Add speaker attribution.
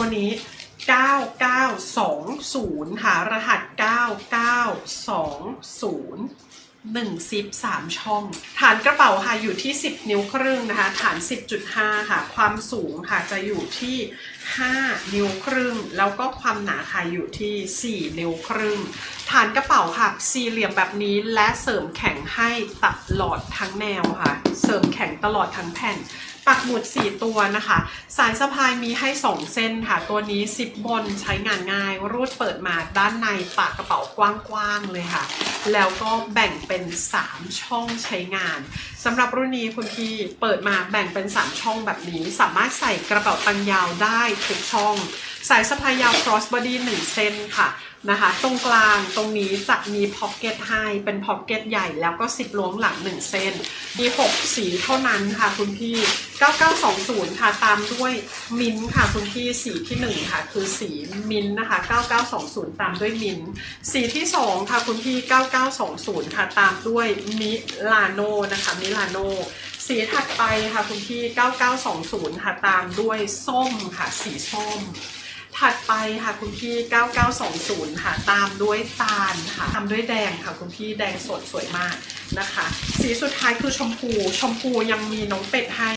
Speaker 1: ตัวนี้ 9920 ค่ะ รหัส 9920 1ซิป3ช่อง ฐานกระเป๋าค่ะอยู่ที่ 10 นิ้วครึ่งนะคะ ฐาน 10.5 ค่ะ ความสูงค่ะจะอยู่ที่ 5 นิ้วครึ่ง แล้วก็ความหนาค่ะอยู่ที่ 4 นิ้วครึ่ง ฐานกระเป๋าค่ะสี่เหลี่ยมแบบนี้และเสริมแข็งให้ตลอดทั้งแนวค่ะ เสริมแข็งตลอดทั้งแผ่น ปักหมุด 4 ตัวนะคะ สายสะพายมีให้ 2 เส้นค่ะ ตัวนี้ 10 บนใช้งานง่าย รูดเปิดมาด้านในปากกระเป๋ากว้างๆเลยค่ะ แล้วก็แบ่งเป็น 3 ช่องใช้งานสำหรับรุ่นนี้คุณพี่เปิดมาแบ่งเป็น 3 ช่องแบบนี้ สามารถใส่กระเป๋าตังยาวได้ทุกช่อง สายสะพายยาว cross body 1เส้นค่ะนะคะ ตรงกลางตรงนี้จะมีพ็อกเก็ตให้เป็นพ็อกเก็ตใหญ่แล้วก็สิบล้วงหลัง1เส้น มี6สีเท่านั้นค่ะคุณพี่ 9920 ค่ะตามด้วยมินค่ะคุณพี่สีที่1ค่ะ คือสีมินนะคะ 9920 ตามด้วยมินสีที่2ค่ะคุณพี่ 9920 ค่ะตามด้วยมิลานโนนะคะมิลานโนสีถัดไปค่ะคุณพี่ 9920 ค่ะตามด้วยส้มค่ะสีส้ม ถัดไปค่ะคุณพี่ 9920 ค่ะ ตามด้วยตาลค่ะ ตามด้วยแดงค่ะคุณพี่แดงสดสวยมากนะคะ สีสุดท้ายคือชมพู ชมพูยังมีน้องเป็ดให้